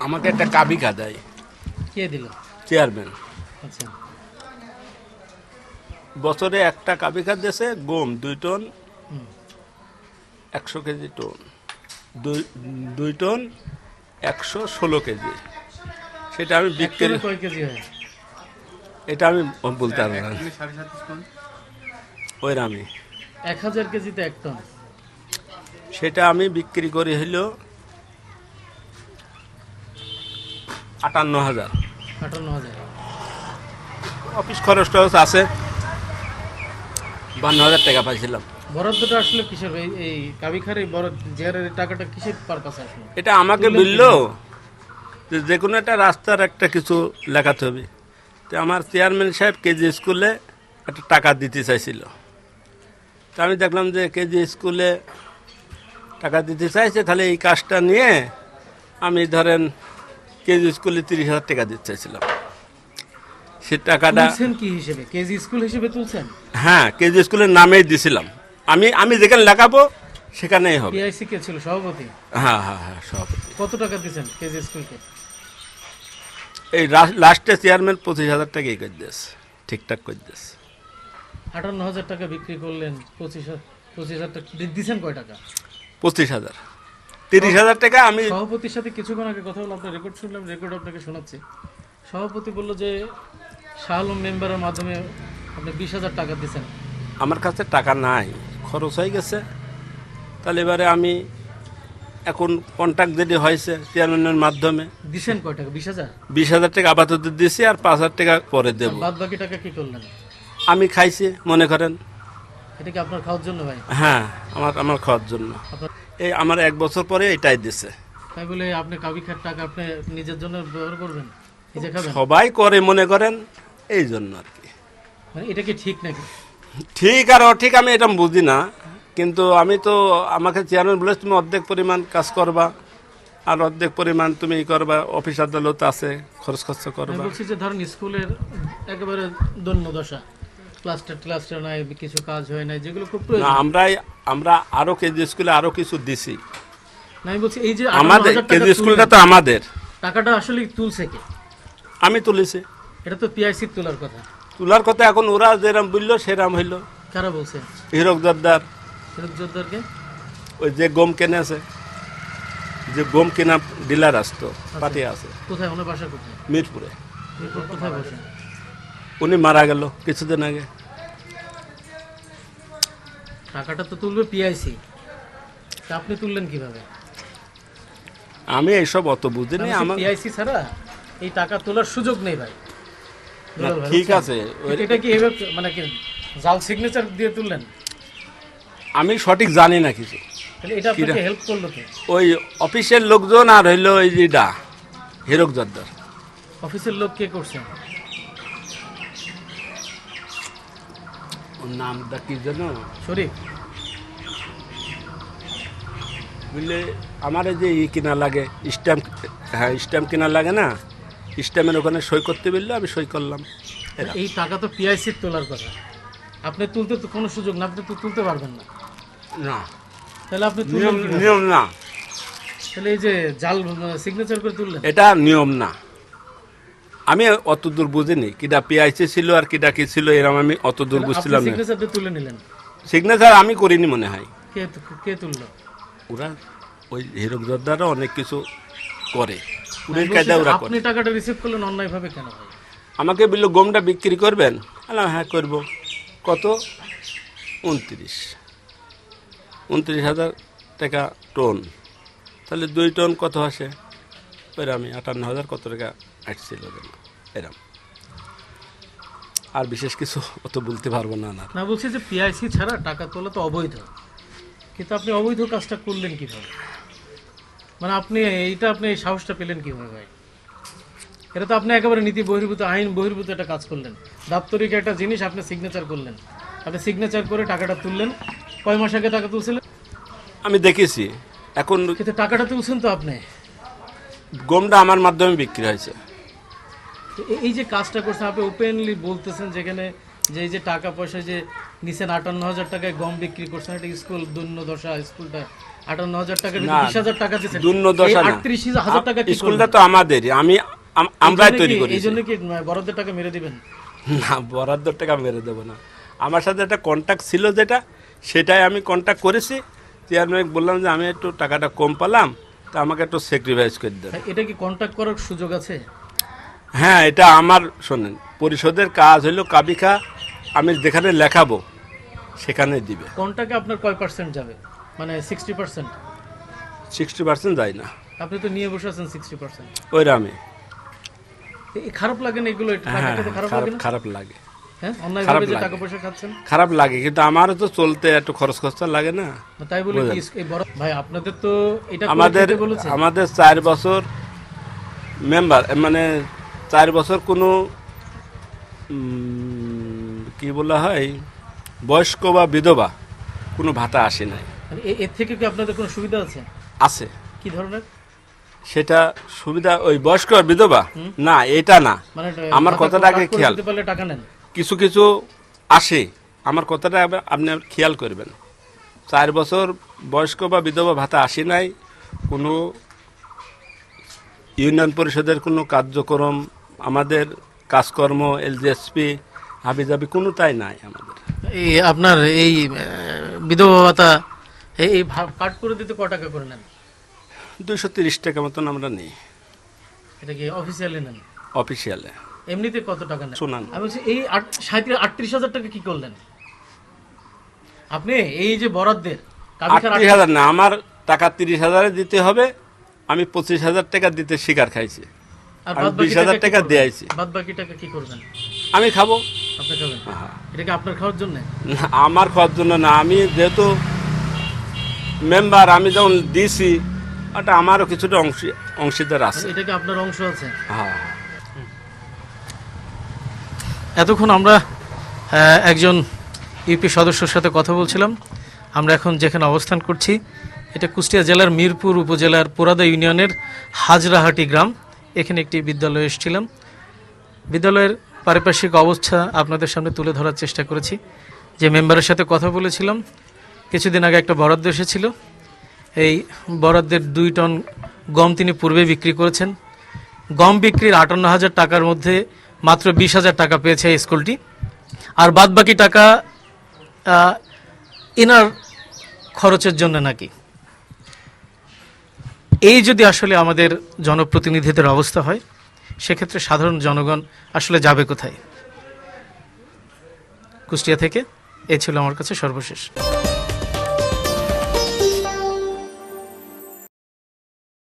আমাকে একটা কাবিকা দেয়। কে দিল? চেয়ারম্যান। আচ্ছা। বছরে একটা কাবিকা দেশে গম দুই টন একশো কেজি টন। দুই দুই টন একশো ষোলো কেজি। সেটা আমি বিক্রি এটা আমি বলতে পারব না। ওই আমি। এক হাজার কেজিতে এক টন। সেটা আমি বিক্রি করি হইল আটান্ন হাজার আটান্ন হাজার অফিস খরচ টরচ আছে। বান্ন হাজার টাকা পাইছিলাম। বরাদ্দটা আসলে কিসের এই কাবিখার এই বরাদ জেয়ারের টাকাটা কিসের পারপাসে আসলো? এটা আমাকে বলল যে যে কোনো একটা রাস্তার একটা কিছু লেখাতে হবে। তো আমার চেয়ারম্যান সাহেব কেজি স্কুলে একটা টাকা দিতে চাইছিল। তো আমি দেখলাম যে কেজি স্কুলে টাকা দিতে চাইছে তাহলে এই কাজটা নিয়ে আমি ধরেন কেজি স্কুলে তিরিশ হাজার টাকা দিতে চাইছিলাম। সে টাকাটা কি হিসেবে? কেজি স্কুল হিসেবে তুলছেন? হ্যাঁ কেজি স্কুলের নামেই দিছিলাম। আমি আমি যেখানে লেখাবো সেখানেই হবে। পিআইসি কে ছিল সভাপতি? হ্যাঁ হ্যাঁ হ্যাঁ সভাপতি। কত টাকা দিয়েছেন কেজি স্কুলকে? এই লাস্টে চেয়ারম্যান পঁচিশ হাজার টাকা এই করে দিয়েছে। ঠিকঠাক করে দিয়েছে। আটান্ন হাজার টাকা বিক্রি করলেন পঁচিশ পঁচিশ হাজার টাকা দি- দিছেন কয় টাকা? পঁচিশ হাজার। তিরিশ হাজার টাকা আমি সভাপতির সাথে কিছুক্ষণ আগে কথা বললাম আপনার রেকর্ড শুনলাম রেকর্ড আপনাকে শোনাচ্ছি। সভাপতি বলল যে শাহ আলম মেম্বারের মাধ্যমে আপনি বিশ হাজার টাকা দিয়েছেন। আমার কাছে টাকা নাই খরচ হয়ে গেছে। তাহলে এবারে আমি এখন কন্ট্যাক্ট যেটি হয়েছে চেয়ারম্যানের মাধ্যমে দিছেন কয় টাকা? বিশ হাজার? বিশ হাজার টাকা আপাতত দিয়েছি আর পাঁচ হাজার টাকা পরে দেব। বাদ বাকি টাকা কি করলেন? আমি খাইছি মনে করেন। এটা কি আপনার খাওয়ার জন্য ভাই? হ্যাঁ আমার আমার খাওয়ার জন্য। আপনার এই আমার এক বছর পরে এটাই দিছে। তাই বলে আপনি কাবি খার টাকা আপনি নিজের জন্য ব্যবহার করবেন? নিজে খাবেন? সবাই করে মনে করেন এই জন্য আর কি। মানে এটা কি ঠিক নাকি? ঠিক আর অঠিক আমি এটা বুঝি না কিন্তু আমি তো আমাকে চেয়ারম্যান বলেছে তুমি অর্ধেক পরিমাণ কাজ করবা আর অর্ধেক পরিমাণ তুমি ই করবা অফিস আদালত আছে খরচ খরচ করবা। বলছি যে ধরেন স্কুলের একেবারে দৈন্য দশা ক্লাস্টার ক্লাস্টার নাই কিছু কাজ হয় নাই যেগুলো খুব প্রয়োজন। আমরাই আমরা আরও কেজি স্কুলে আরও কিছু দিছি। না, আমি বলছি এই যে আমাদের কেজি স্কুলটা তো আমাদের। টাকাটা আসলে তুলছে কে? আমি তুলেছি। এটা তো পিআইসি তোলার কথা। তোলার কথা এখন ওরা যেরাম বলল সেরাম হইল। কারা বলছে? হিরক ফেরত জোরদারকে ওই যে গম কেনেছে যে গম কেনা ডিলার আসতো পাতি আছে। কোথায়? ওনার বাসা কোথায়? মিরপুরে। মিরপুর কোথায় বসে? উনি মারা গেল কিছুদিন আগে। টাকাটা তো তুলবে পিআইসি। তা আপনি তুললেন কীভাবে? আমি এইসব অত বুঝিনি আমার পিআইসি ছাড়া এই টাকা তোলার সুযোগ নেই ভাই। ঠিক আছে এটা কি এভাবে মানে কি জাল সিগনেচার দিয়ে তুললেন? আমি সঠিক জানি না কিছু। তাহলে এটা আপনাকে হেল্প করল কে? ওই অফিসের লোকজন আর হইল ওই যেটা হিরক জর্দার। অফিসের লোক কে করছে? ওর নামটা কি জানো? শরীফ বুঝলে আমার যে ই কিনা লাগে স্ট্যাম্প হ্যাঁ স্ট্যাম্প কিনা লাগে না স্ট্যাম্পের ওখানে সই করতে বললে আমি সই করলাম। এই টাকা তো পিআইসির তোলার কথা। আপনি তুলতে তো কোনো সুযোগ না আপনি তো তুলতে পারবেন না। না। তাহলে আপনি নিয়ম নিয়ম না। তাহলে এই যে জাল সিগনেচার করে তুললেন। এটা নিয়ম না। আমি অত দূর বুঝিনি কিটা পিআইসি ছিল আর কিটা কি ছিল এরকম আমি অত দূর বুঝছিলাম না। সিগনেচার তুলে নিলেন। সিগনেচার আমি করিনি মনে হয়। কে কে তুললো? ওরা ওই হিরক জর্দারও অনেক কিছু করে। পুরের কায়দা ওরা করে। আপনি টাকাটা রিসিভ করলেন অন্যায় ভাবে কেন ভাই? আমাকে বলল গমটা বিক্রি করবেন? বললাম হ্যাঁ করব। কত? উনত্রিশ। উনত্রিশ হাজার টাকা টন তাহলে দুই টন কত আসে? আমি আটান্ন হাজার কত টাকা আসছিল এরম। আর বিশেষ কিছু অত বলতে পারব না না না বলছি যে পিআইসি ছাড়া টাকা তোলা তো অবৈধ। কিন্তু আপনি অবৈধ কাজটা করলেন কীভাবে? মানে আপনি এইটা আপনি এই সাহসটা পেলেন কীভাবে ভাই? এটা তো আপনি একেবারে নীতি বহির্ভূত আইন বহির্ভূত একটা কাজ করলেন। দাপ্তরিক একটা জিনিস আপনি সিগনেচার করলেন। আপনি সিগনেচার করে টাকাটা তুললেন। কয় মাস আগে টাকা তুলছিলেন? আমি দেখেছি এখন কিন্তু টাকাটা তুলছেন তো আপনি। গমটা আমার মাধ্যমে বিক্রি হয়েছে। এই যে কাজটা করছেন আপনি ওপেনলি বলতেছেন যেখানে যে এই যে টাকা পয়সা যে নিচেন আটান্ন হাজার টাকায় গম বিক্রি করছেন এটা স্কুল দুর্ন দশা স্কুলটা আটান্ন হাজার টাকা বিশ হাজার টাকা দিচ্ছেন দুর্ন দশা আটত্রিশ হাজার টাকা স্কুলটা তো আমাদেরই। আমি আমরাই তৈরি করি এই জন্য কি বরাদ্দের টাকা মেরে দিবেন? না বরাদ্দ টাকা মেরে দেবো না। আমার সাথে একটা কন্ট্যাক্ট ছিল যেটা সেটাই আমি কন্ট্যাক্ট করেছি। চেয়ারম্যান বললাম যে আমি একটু টাকাটা কম পেলাম। তা আমাকে একটু স্যাক্রিফাইস করে দেন এটা কি কন্ট্যাক্ট করার সুযোগ আছে? হ্যাঁ এটা আমার শোনেন পরিষদের কাজ হলো কাবিকা আমি যেখানে লেখাবো সেখানে দিবে। কন্ট্যাক্টে আপনার কয় পার্সেন্ট যাবে? মানে সিক্সটি পার্সেন্ট সিক্সটি পার্সেন্ট যায় না। আপনি তো নিয়ে বসে আছেন সিক্সটি পার্সেন্ট ওই আমি। খারাপ লাগে না এগুলো? হ্যাঁ খারাপ লাগে খারাপ লাগে। হ্যাঁ খারাপ লাগে। খাচ্ছেন? খারাপ লাগে কিন্তু আমারও তো চলতে একটু খরচ খরচা লাগে না। তাই বলে ভাই আপনাদের তো এটা আমাদের আমাদের চার বছর মেম্বার মানে চার বছর কোনো কি বলা হয় বয়স্ক বা বিধবা কোনো ভাতা আসে নাই। মানে এর থেকে কি আপনাদের কোনো সুবিধা আছে? আছে। কি ধরনের? সেটা সুবিধা ওই বয়স্ক বিধবা? না এটা না। মানে আমার ভাতা কথাটা আগে খেয়াল। টাকা নেন? কিছু কিছু আসে। আমার কথাটা আপনি খেয়াল করবেন। চার বছর বয়স্ক বা বিধবা ভাতা আসে নাই। কোনো ইউনিয়ন পরিষদের কোনো কার্যক্রম আমাদের কাজকর্ম এল জি এলজিএসপি হাবিজাবি কোনো তাই নাই আমাদের। এই আপনার এই বিধবা ভাতা এই কাট করে দিতে ক টাকা করে নেন? দুইশো তিরিশ টাকা মতন আমরা নিই। এটা কি অফিসিয়ালি নেন? অফিসিয়ালে এমনিতে কত টাকা নেন? শোনান। আমি বলছি এই সাঁইত্রিশ আটত্রিশ হাজার টাকা কি করলেন? আপনি এই যে বরাদ্দের আটত্রিশ হাজার না আমার টাকা তিরিশ হাজারে দিতে হবে আমি পঁচিশ হাজার টাকা দিতে শিকার খাইছি। আর বাকি 20,000 টাকা? দিয়েছি। বাদ বাকি টাকা কি করবেন? আমি খাব। আপনি খাবেন? এটা কি আপনার খাওয়ার জন্য? না, আমার খাওয়ার জন্য না আমি যেহেতু মেম্বার আমি যখন দিছি ওটা আমারও কিছুটা অংশ অংশীদার আছে। এটা কি আপনার অংশ আছে? হ্যাঁ। এতক্ষণ আমরা একজন ইউপি সদস্যর সাথে কথা বলছিলাম। আমরা এখন যেখানে অবস্থান করছি, এটা কুষ্টিয়া জেলার মিরপুর উপজেলার পোরাদা ইউনিয়নের হাজরাহাটি গ্রাম। এখানে একটি বিদ্যালয়ে এসেছিলাম। বিদ্যালয়ের পারিপার্শ্বিক অবস্থা আপনাদের সামনে তুলে ধরার চেষ্টা করেছি। যে মেম্বারের সাথে কথা বলেছিলাম, কিছুদিন আগে একটা বরাদ্দ এসেছিল। এই বরাদ্দের দুই টন গম তিনি পূর্বে বিক্রি করেছেন। গম বিক্রির আটান্ন হাজার টাকার মধ্যে মাত্র বিশ হাজার টাকা পেয়েছে এই স্কুলটি। আর বাদ বাকি টাকা এনার খরচের জন্য নাকি? এই যদি আসলে আমাদের জনপ্রতিনিধিদের অবস্থা হয়, সেক্ষেত্রে সাধারণ জনগণ আসলে যাবে কোথায়? কুষ্টিয়া থেকে, এ ছিল আমার কাছে সর্বশেষ।